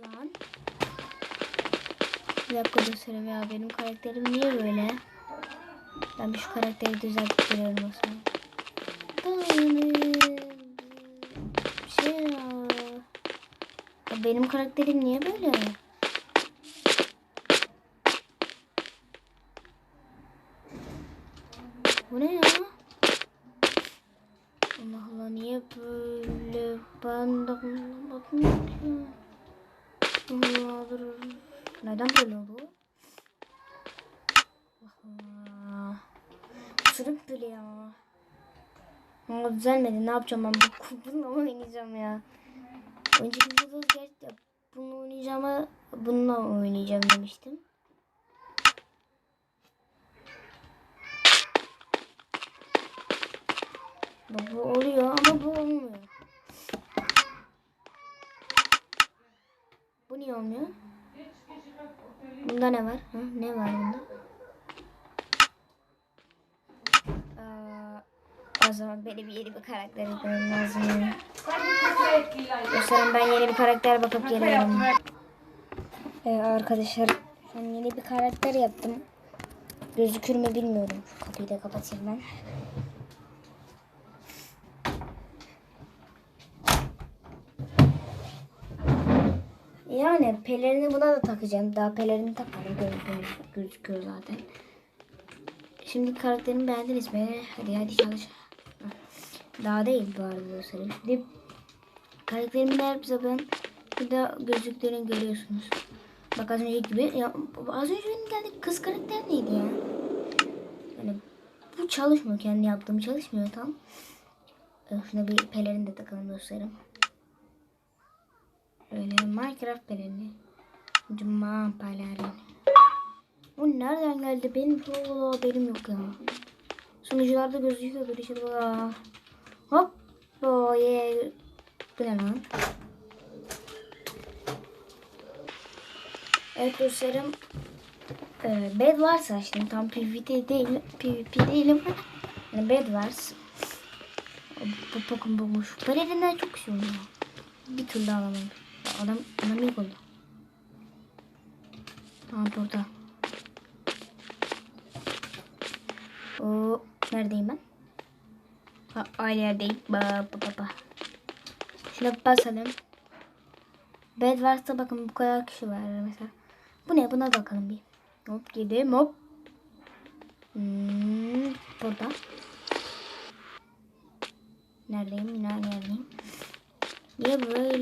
Lan. Bir dakika söyleme ya benim karakterim niye böyle? Ben bir şu karakteri düzelttiriyorum o zaman. Şey ya. Ya Benim karakterim niye böyle? Bu ne ya? Allah Allah niye böyle? Ben de bakmıyorum. Neden böyle oldu? Sürüp böyle ya. Ama düzelmedi. Ne yapacağım ben? Bu bununla mı oynayacağım ya? Önceki videoda gerçekten bunu oynayacağım ama bununla oynayacağım demiştim. Bu oluyor ama bu olmuyor. Bu niye olmuyor? Bunda ne var? Ha, ne var bunda? Aa, o zaman benim yeni bir karakter eklemem lazım. Dostlarım ben yeni bir karakter bakıp geliyorum. Ee, arkadaşlar ben yeni bir karakter yaptım. Gözükür mü bilmiyorum. Şu kapıyı da kapatayım ben. Yani pelerini buna da takacağım. Daha pelerini takarım. Gözüküyor, gözüküyor zaten. Şimdi karakterimi beğendiniz mi? Hadi hadi çalış. Daha değil bu arada dostlarım. Şimdi karakterimin her zaman burada gözlüklerini görüyorsunuz. Bak az önceki gibi. Ya, az önce benim geldi kız karakter neydi ya? Yani bu çalışmıyor. Kendi yaptığım çalışmıyor tam. Ee, Şuna bir pelerin de takalım dostlarım. Öyle Minecraft pelerini. Cuma pelerini. Bu nereden geldi? Benim çoğu haberim yok ya. Sunucularda gözüküyor böyle bak. Hop. Oh yeah. Lan? Evet dostlarım. Ee, Bed Wars açtım. Tam PvP değilim. PvP değilim. Yani Bed Wars. Bu Pokemon bulmuş. Pelerinden çok şey oluyor. Bir türlü alamadım. Adam adam ilk oldu. Tamam burada. Oo, neredeyim ben? Ha, aynı yerdeyim. Ba, ba, ba, ba. Şuna basalım. Bed varsa bakın bu kadar kişi var mesela. Bu ne? Buna bakalım bir. Hop gidelim hop. Hmm, burada. Neredeyim? Nerede neredeyim?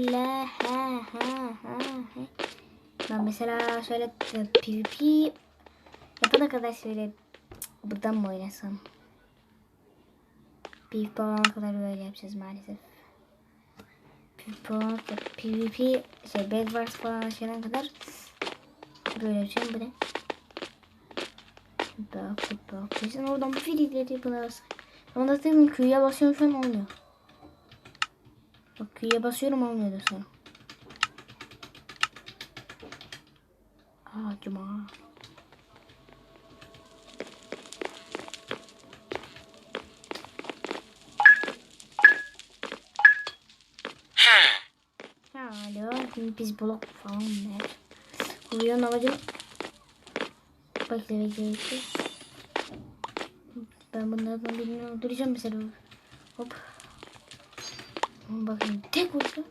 Böyle? Ha ha ha. ha. Ben mesela şöyle PvP yapana kadar şöyle buradan mı oynasam? PvP olana kadar böyle yapacağız maalesef. PvP PvP şey Bed Wars falan açana kadar böyle yapacağım bu ne? Bak bak. Kesin oradan bir filizleri buna bas. Ama da dedim Q'ya basıyorum olmuyor. Bak Q'ya basıyorum olmuyor da sonra. Aa cuma. Alo. Biz blok falan ver. Kuruyorsun amacım. Bekle bekle bekle. Ben bunlardan birini öldüreceğim mesela. Hop. Bakın tek vuruşta.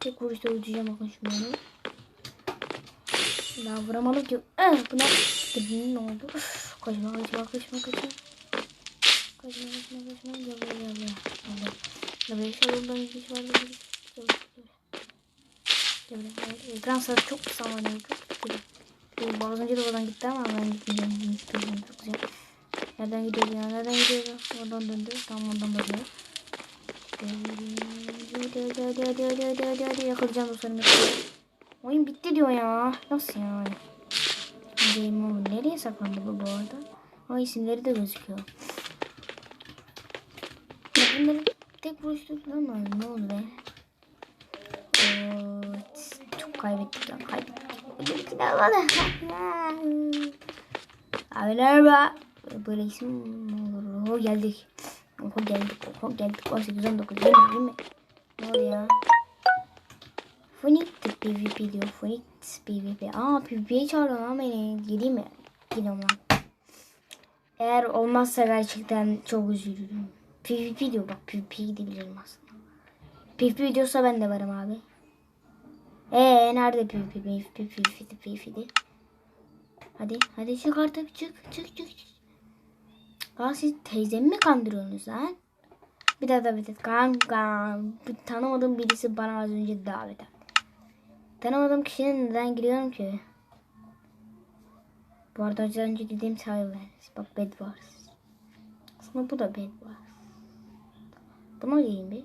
Tek vuruşta öldüreceğim bakın şunu. Daha vuramadım ki. Eh, buna ne oldu? Kaçma kaçma kaçma kaçma. Kaçma kaçma kaçma. Gel buraya gel buraya. Buraya. Gel buraya. Şu yoldan gidiş var. Gel buraya. Gel buraya. Hayır, Ekran sarı çok kısa ne çok kısa. Bu az önce de oradan gitti ama ben gitmeyeceğim. Çok güzel. Nereden gidiyor ya? Nereden gidiyor? Oradan döndü. Tamam oradan dönüyor. Hadi hadi hadi hadi hadi hadi hadi yakalayacağım dostlarım. yakalayacağım. Oyun bitti diyor ya. Nasıl yani? Game over. Nereye saklandı bu bu arada? O isimleri de gözüküyor. Bunları tek vuruşta tutamıyorum. Ne oldu be? Evet. Çok kaybettik ya. Kaybettik. Bir daha bana. Abi merhaba. Böyle isim olur? Oho geldik. Oho geldik. Oho geldik. 18, 19, 20, 20. Ne oldu ya? Phoenix PvP diyor. Phoenix PvP. Aa PvP'ye çağırıyor lan beni. Gideyim mi? Gidiyorum lan. Eğer olmazsa gerçekten çok üzülürüm. PvP diyor bak PvP'ye gidebilirim aslında. PvP diyorsa ben de varım abi. Eee nerede PvP? PvP PvP PvP Hadi hadi çık artık çık çık çık. çık. Aa siz teyzemi mi kandırıyorsunuz lan? Bir daha davet et. Kanka. Bir tanımadığım birisi bana az önce davet etti. Tanımadığım kişinin neden giriyorum ki? Bu arada az önce dediğim Silence. Bak Bed Wars. Aslında bu da Bed Wars. Buna gireyim bir.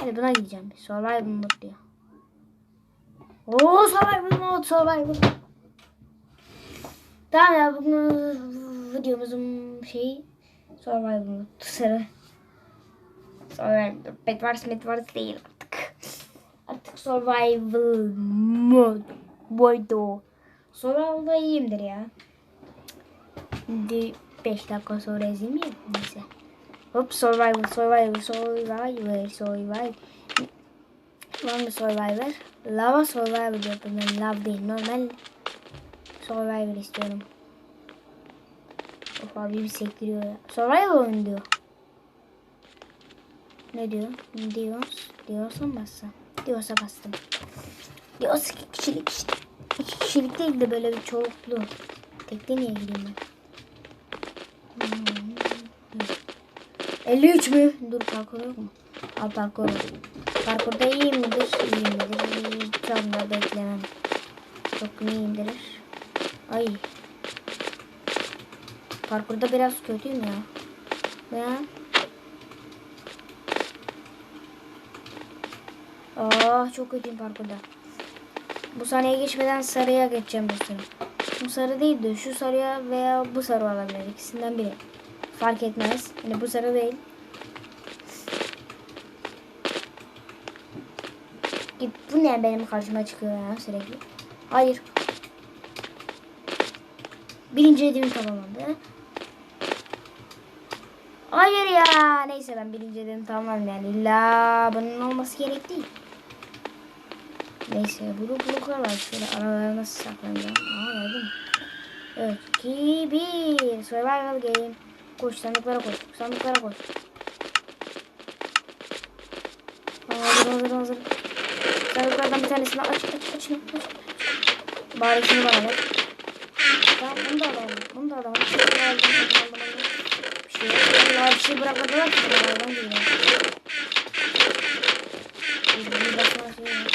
Hadi buna gideceğim bir. Survival mode diyor. Oo Survival mode Survival. Tamam ya bugün videomuzun şeyi Survival mode. Sarı. Survival. Bed Wars, Bed Wars değil artık. Artık Survival mode. Boydu. Survival'da iyiyimdir ya. Şimdi 5 dakika sonra ezeyim ya. Neyse. Hop survival, survival, survival, survival. Var survivor? Lava survival yapıyorum. Lava değil. Normal survival istiyorum. Abi bir sektiriyor ya. Survival oyun diyor. Ne diyor? Diyoruz? Diyorsan bassa. Diyorsa bastım. Diyorsa iki kişilik işte. İki kişilik değil de böyle bir çoğuluklu. Tekte niye gireyim ben? Hmm. 53 mü? Dur parkur yok mu? Al parkur. Parkurda iyi midir? İyi midir? Anda beklemem. Çok mu iyiyimdir? Ay. Parkurda biraz kötüyüm ya. Ya. Aa çok kötüyüm parkurda. Bu saniye geçmeden sarıya geçeceğim dostlarım. Bu sarı değil de şu sarıya veya bu sarı olabilir. İkisinden biri. Fark etmez. Hani bu sarı değil. Git bu ne benim karşıma çıkıyor ya sürekli. Hayır. Birinci hedefim tamamlandı. Hayır ya. Neyse ben birinci hedefim tamamladım yani. İlla bunun olması gerek değil. Neyse blok bloklar var. Şöyle aralarına saklanacağım. Aa geldim. Evet. 2 1 Survival game. Koş sandıklara koş. Sandıklara koş. Aa, hazır hazır hazır. Sandıklardan bir tanesini aç aç aç. aç. Bari şunu bana ver. Tamam bunu da alalım. Bunu da alalım. Şunu da alalım. Alalım. Bir şey yok. Bir şey bırakmadılar ki. Bunlardan değil. Bir bakma şey yok.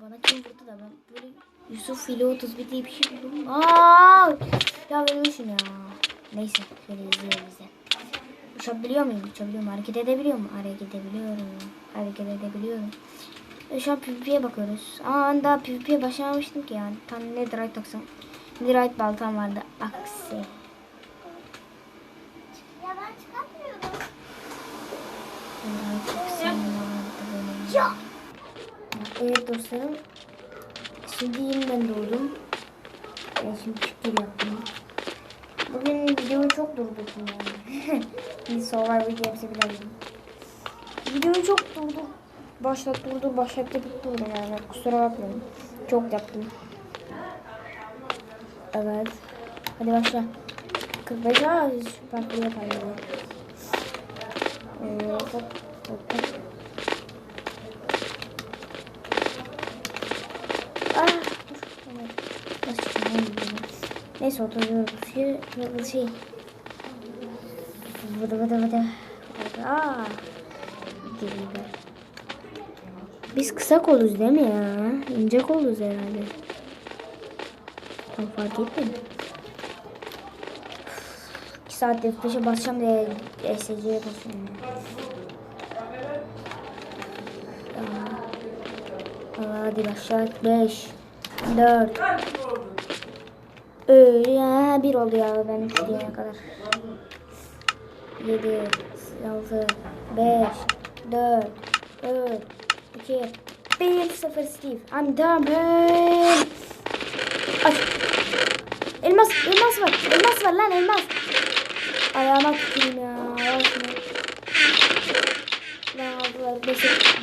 Bana kim vurdu da ben böyle Yusuf ile 31 diye bir şey buldum. Aa! Ya ölmüşüm ya. Neyse şöyle izleyelim bize. Uçabiliyor muyum? Uçabiliyor muyum? Hareket edebiliyor mu? Hareket edebiliyorum. Hareket edebiliyorum. E, şu an PvP'ye bakıyoruz. Ama ben daha PvP'ye başlamamıştım ki yani. Tam Netherite taksam. Netherite baltam vardı. Aksi. Ya ben çıkartmıyorum. Netherite. Ya. Evet dostlarım. Şimdi yeniden doğdum. Ben şimdi çıktı yaptım. Bugün videoyu çok durdurdum yani. Bir Survivor Games'i bilemedim. Videoyu çok durdur. Başlat durdur, başlat yapıp yani. Kusura bakmayın. Çok yaptım. Evet. Hadi başla. 45 aa şu parkuru yapalım. Ee, hop hop hop. Neyse oturuyoruz. Şey, şey. Vıdı vıdı vıdı. Aa. Geliyor. Biz kısa koluz değil mi ya? İnce koluz herhalde. Tam fark etmedim. İki saatte F5'e basacağım diye SC'ye basıyorum. Aa, Hadi başla. 5 4 Öyle ya bir oluyor ben istediğine kadar. 7, 6, 5, 4, 3, 2, 1, 0 Steve. I'm done. Aç. Elmas, elmas var. Elmas var lan elmas. Ayağıma tutayım ya. Lan ablalar. Beşik. Şey-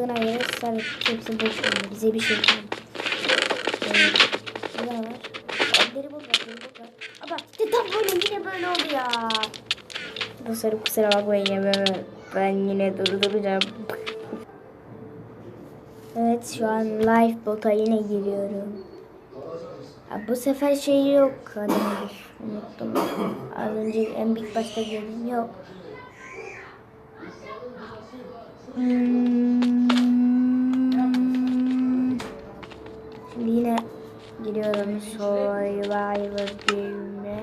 ne baktığına göre sarı hepsi boş yani. Bize bir şey kalmadı. Evet. Şurada var. Ableri bul bakayım. Bul bak. Aa bak işte tam böyle yine böyle oldu ya. Sarı kusura bakmayın ya ben, ben yine durduracağım. Evet şu an live bota yine giriyorum. Ha, bu sefer şey yok. Hadi unuttum. Az önce en büyük başta girdim yok. Hmm. Giriyorum Survivor 1'e.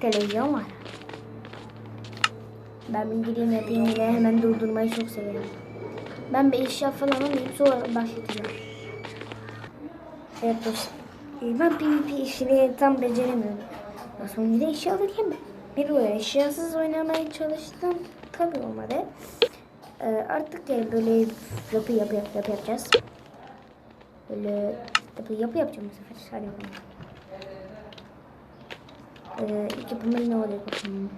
Televizyon var. Ben bir gireyim yapayım yine hemen durdurmayı çok severim. Ben bir eşya falan alayım sonra başlatacağım. Evet dostum. Ee, Ben PvP işini tam beceremiyorum. Ya Sonra da eşya alırken bir böyle eşyasız oynamaya çalıştım. Tabii olmadı. Ee, artık böyle yapı yapı, yapı yapacağız. Böyle yapı yapı yapacağım bu sefer. Hadi bakalım. Ee, ilk yapımız ne oluyor bakalım.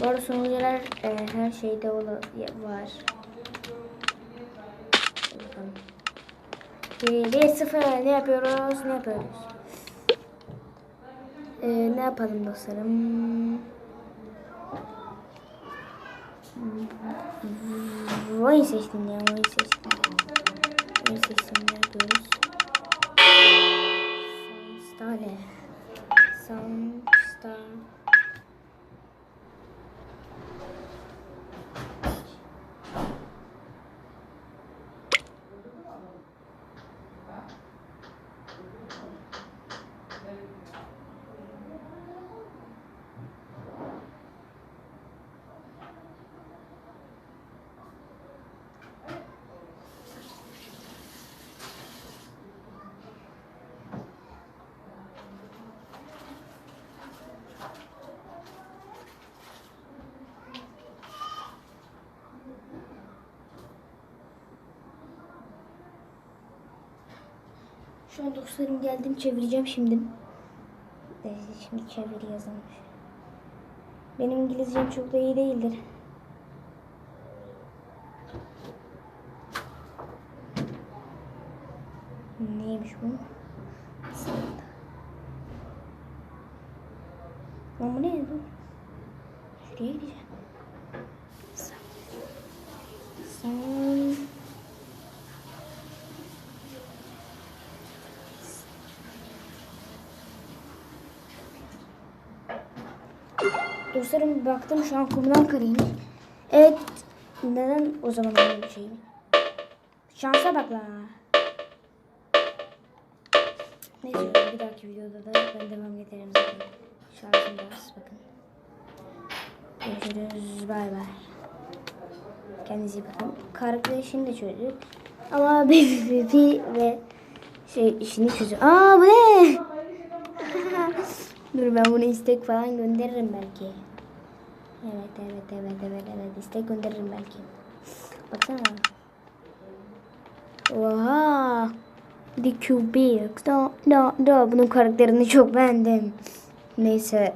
Bu arada sunucular e, her şeyde ola, var. Bakalım. Bir, bir sıfır ne yapıyoruz? Ne yapıyoruz? Ee, ne yapalım dostlarım? Oyun seçtim ya, oyun seçtim. Oyun seçtim, ne yapıyoruz? Soundstar ne? Şu an dostlarım geldim çevireceğim şimdi. Neyse şimdi çeviri yazılmış. Benim İngilizcem çok da iyi değildir. Neymiş bu? Lan bu ne? Şuraya gideceğim. Dostlarım baktım şu an kumdan karıymış. Evet. Neden o zaman öyle bir şey? Şansa bak la. Neyse bir dahaki videoda da ben devam getiririm zaten. Şarjım biraz bakın. Görüşürüz. Bay bay. Kendinize iyi bakın. Kardeşini de çözdük. Ama BBB ve şey işini çözüyor. Aa bu ne? Dur ben bunu istek falan gönderirim belki. Evet evet evet evet evet istek gönderirim belki. Baksana. Oha. The Cubic. No, no, no. Bunun karakterini çok beğendim. Neyse.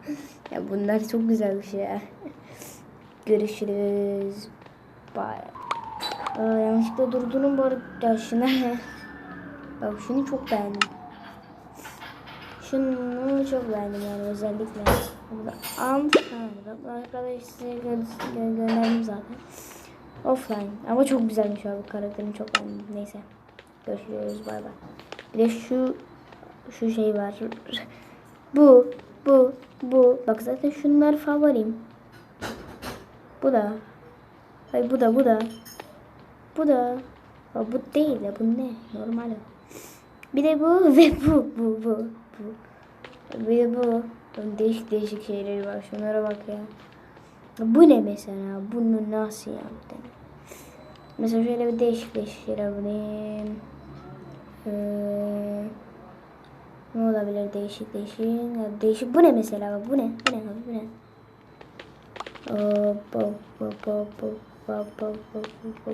ya bunlar çok güzelmiş ya. Görüşürüz. Bye. Aa, yanlışlıkla durdurdum bu arada. Şuna. Bak şunu çok beğendim. Şunu çok beğendim yani özellikle. Burada am burada arkadaş size gö gö gönderdim zaten. Offline ama çok güzelmiş abi karakterini çok beğendim. Neyse. Görüşürüz bay bay. Bir de şu şu şey var. bu bu bu bak zaten şunlar favorim. Bu da. Hayır bu da bu da. Bu da. Ha, bu değil de bu ne? Normal. Bir de bu ve bu bu bu bu. Bir de bu. Bunun değişik değişik şeyleri var. Şunlara bak ya. Bu ne mesela? Bunu nasıl yaptın? Mesela şöyle bir değişik değişik şeyler bulayım. Ee, ne olabilir değişik değişik? Ya değişik bu ne mesela? Bu ne? Bu ne? Bu ne?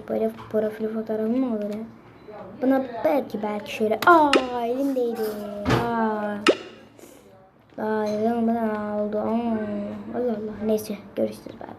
Böyle profil fotoğrafı mı olur ya? Buna belki belki şöyle. Aa elim değdi. Aa. Daha yarın bana oldu. Allah Allah. Neyse görüşürüz. Bye.